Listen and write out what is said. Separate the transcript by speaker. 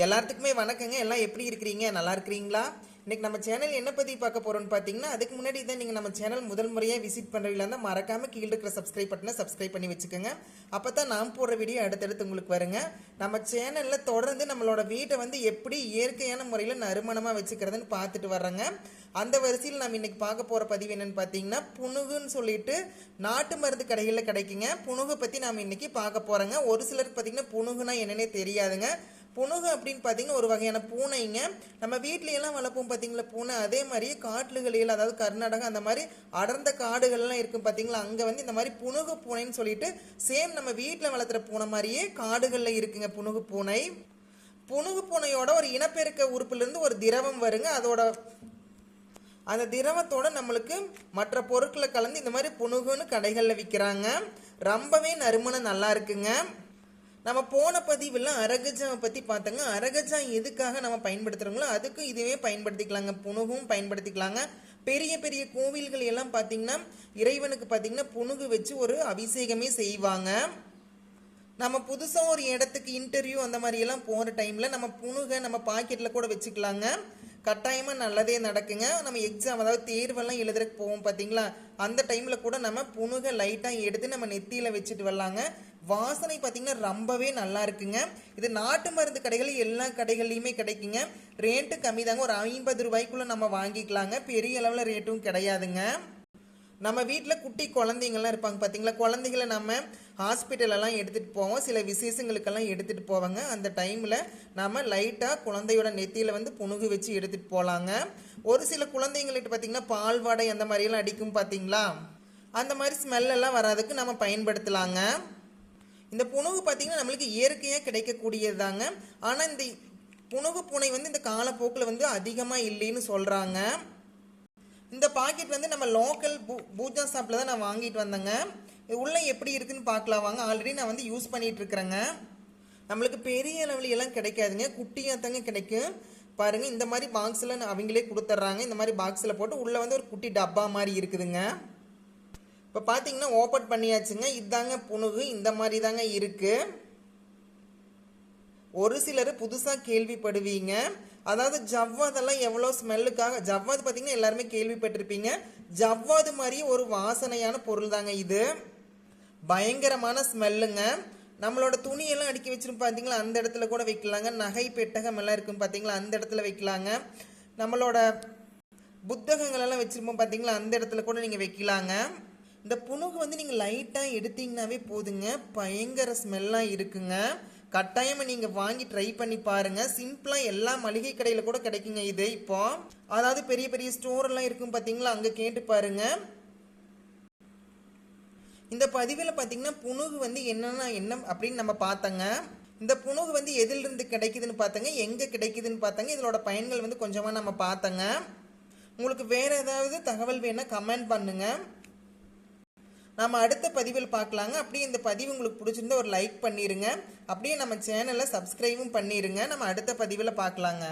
Speaker 1: எல்லாத்துக்குமே வணக்கங்க. எல்லாம் எப்படி இருக்கிறீங்க? நல்லா இருக்கிறீங்களா? இன்னைக்கு நம்ம சேனல் என்ன பற்றி பார்க்க போகிறோம்னு பார்த்தீங்கன்னா அதுக்கு முன்னாடி தான் நீங்கள் நம்ம சேனல் முதல் முறையாக விசிட் பண்ணுறீங்களா இருந்தால் மறக்காமல் கீழே இருக்கிற சப்ஸ்கிரைப் பட்டனை சப்ஸ்கிரைப் பண்ணி வச்சுக்கோங்க. அப்போ தான் நான் போடுற வீடியோ அடுத்தடுத்து உங்களுக்கு வருங்க. நம்ம சேனலில் தொடர்ந்து நம்மளோட வீட்டை வந்து எப்படி இயற்கையான முறையில் நறுமணமாக வச்சுக்கிறதுன்னு பார்த்துட்டு வர்றேங்க. அந்த வரிசையில் நம்ம இன்னைக்கு பார்க்க போகிற பதிவு என்னன்னு பார்த்தீங்கன்னா புணுகுன்னு சொல்லிட்டு நாட்டு மருந்து கடைகளில் கிடைக்குங்க. புணுகு பற்றி நாம் இன்னைக்கு பார்க்க போகிறோங்க ஒரு சிலருக்கு பார்த்தீங்கன்னா புணுகுனா என்னன்னே தெரியாதுங்க. புணுகு அப்படின்னு பார்த்தீங்கன்னா ஒரு வகையான பூனைங்க. நம்ம வீட்லையெல்லாம் வளர்ப்போம் பார்த்தீங்களா பூனை. அதே மாதிரி காட்டுகளில் அதாவது கர்நாடகா அந்த மாதிரி அடர்ந்த காடுகள்லாம் இருக்கும் பார்த்தீங்களா அங்கே வந்து இந்த மாதிரி புணுகு பூனைன்னு சொல்லிட்டு சேம் நம்ம வீட்டில் வளர்த்துற பூனை மாதிரியே காடுகளில் இருக்குங்க புணுகு பூனை. புணுகு பூனையோட ஒரு இனப்பெருக்க உறுப்புலேருந்து ஒரு திரவம் வருங்க. அதோட அந்த திரவத்தோட நம்மளுக்கு மற்ற பொருட்களை கலந்து இந்த மாதிரி புணுகுன்னு கடைகளில் விற்கிறாங்க. ரொம்பவே நறுமணம் நல்லா இருக்குங்க. நம்ம போன பதிவில் அரகஜாவை பற்றி பார்த்தோங்க. அரகஜா எதுக்காக நம்ம பயன்படுத்துகிறோங்களோ அதுக்கு இதுவே பயன்படுத்திக்கலாங்க. புணுகும் பயன்படுத்திக்கலாங்க. பெரிய பெரிய கோவில்கள் எல்லாம் பார்த்தீங்கன்னா இறைவனுக்கு பார்த்தீங்கன்னா புணுகு வச்சு ஒரு அபிஷேகமே செய்வாங்க. நம்ம புதுசாக ஒரு இடத்துக்கு இன்டர்வியூ அந்த மாதிரி எல்லாம் போகிற டைமில் நம்ம புணுகை நம்ம பாக்கெட்டில் கூட வச்சுக்கலாங்க. கட்டாயமாக நல்லதே நடக்குங்க. நம்ம எக்ஸாம் அதாவது தேர்வெல்லாம் எழுதுறதுக்கு போவோம் பார்த்தீங்களா? அந்த டைமில் கூட நம்ம புணுகை லைட்டாக எடுத்து நம்ம நெத்தியில் வச்சுட்டு வரலாங்க. வாசனை பார்த்தீங்கன்னா ரொம்பவே நல்லா இருக்குங்க. இது நாட்டு மருந்து கடைகள் எல்லா கடைகள்லையுமே கிடைக்குங்க. ரேட்டு கம்மி தாங்க ஒரு ஐம்பது ரூபாய்க்குள்ளே நம்ம வாங்கிக்கலாங்க. பெரிய அளவில் ரேட்டும் கிடையாதுங்க. நம்ம வீட்டில் குட்டி குழந்தைங்கள்லாம் இருப்பாங்க பார்த்தீங்களா? குழந்தைங்கள நம்ம ஹாஸ்பிட்டலெல்லாம் எடுத்துகிட்டு போவோம். சில விசேஷங்களுக்கெல்லாம் எடுத்துகிட்டு போவாங்க. அந்த டைமில் நம்ம லைட்டாக குழந்தையோட நெத்தியில் வந்து புணுகு வச்சு எடுத்துகிட்டு போகலாங்க ஒரு சில குழந்தைங்கள்ட்ட பார்த்தீங்கன்னா பால் வாடை அந்த மாதிரியெல்லாம் அடிக்கும் பார்த்தீங்களா? அந்த மாதிரி ஸ்மெல்லெல்லாம் வராதுக்கு நம்ம பயன்படுத்தலாங்க. இந்த புணவு பார்த்தீங்கன்னா நம்மளுக்கு இயற்கையாக கிடைக்கக்கூடியது தாங்க ஆனால் இந்த புணவு பூனை வந்து இந்த காலப்போக்கில் வந்து அதிகமாக இல்லைன்னு சொல்கிறாங்க இந்த பாக்கெட் வந்து நம்ம லோக்கல் பூ பூஜா ஷாப்பில் தான் நான் வாங்கிட்டு வந்தேங்க. உள்ளே எப்படி இருக்குன்னு பார்க்கலாம் வாங்க. ஆல்ரெடி நான் வந்து யூஸ் பண்ணிகிட்ருக்குறேங்க இருக்கிறேங்க. நம்மளுக்கு பெரிய அளவில் எல்லாம் கிடைக்காதுங்க. குட்டியாக தாங்க கிடைக்கும். பாருங்கள் இந்த மாதிரி பாக்ஸில் அவங்களே கொடுத்துட்றாங்க. இந்த மாதிரி பாக்ஸில் போட்டு உள்ளே வந்து ஒரு குட்டி டப்பா மாதிரி இருக்குதுங்க. இப்போ பார்த்தீங்கன்னா ஓப்பன் பண்ணியாச்சுங்க. இதாங்க புணுகு இந்த மாதிரி தாங்க இருக்குது ஒரு சிலர் புதுசாக கேள்விப்படுவீங்க. அதாவது ஜவ்வாதெல்லாம் எவ்வளோ ஸ்மெல்லுக்காக ஜவ்வாது பார்த்தீங்கன்னா எல்லாருமே கேள்விப்பட்டிருப்பீங்க. ஜவ்வாது மாதிரி ஒரு வாசனையான பொருள் தாங்க இது. பயங்கரமான ஸ்மெல்லுங்க. நம்மளோட துணியெல்லாம் அடுக்கி வச்சிருப்போம் பார்த்தீங்களா அந்த இடத்துல கூட வைக்கலாங்க. நகை பெட்டகம் எல்லாம் இருக்கும் பார்த்தீங்களா அந்த இடத்துல வைக்கலாங்க. நம்மளோட புத்தகங்கள் எல்லாம் வச்சிருப்போம் பார்த்தீங்களா அந்த இடத்துல கூட நீங்கள் வைக்கலாங்க. இந்த புணுகு வந்து நீங்கள் லைட்டாக எடுத்தீங்கன்னாவே போதுங்க. பயங்கர ஸ்மெல்லாக இருக்குங்க. கட்டாயமாக நீங்கள் வாங்கி ட்ரை பண்ணி பாருங்கள் சிம்பிளாக எல்லா மளிகை கடையில் கூட கிடைக்குங்க இது. இப்போ அதாவது பெரிய பெரிய ஸ்டோர் எல்லாம் இருக்கும் பார்த்தீங்களா அங்கே கேட்டு பாருங்க. இந்த பதிவில் பார்த்தீங்கன்னா புணுகு வந்து என்னென்ன என்ன அப்படின்னு நம்ம பார்த்தங்க. இந்த புணுகு வந்து எதிலிருந்து கிடைக்குதுன்னு பார்த்தங்க. எங்கே கிடைக்குதுன்னு பார்த்தங்க. இதனோட பயன்கள் வந்து கொஞ்சமாக நம்ம பார்த்தங்க. உங்களுக்கு வேறு ஏதாவது தகவல் வேணால் கமெண்ட் பண்ணுங்கள் நம்ம அடுத்த பதிவில் பார்க்கலாங்க. அப்படியே இந்த பதிவு உங்களுக்கு பிடிச்சிருந்தா ஒரு லைக் பண்ணிடுங்க அப்படியே நம்ம சேனலை சப்ஸ்கிரைபும் பண்ணிடுங்க நம்ம அடுத்த பதிவில் பார்க்கலாங்க.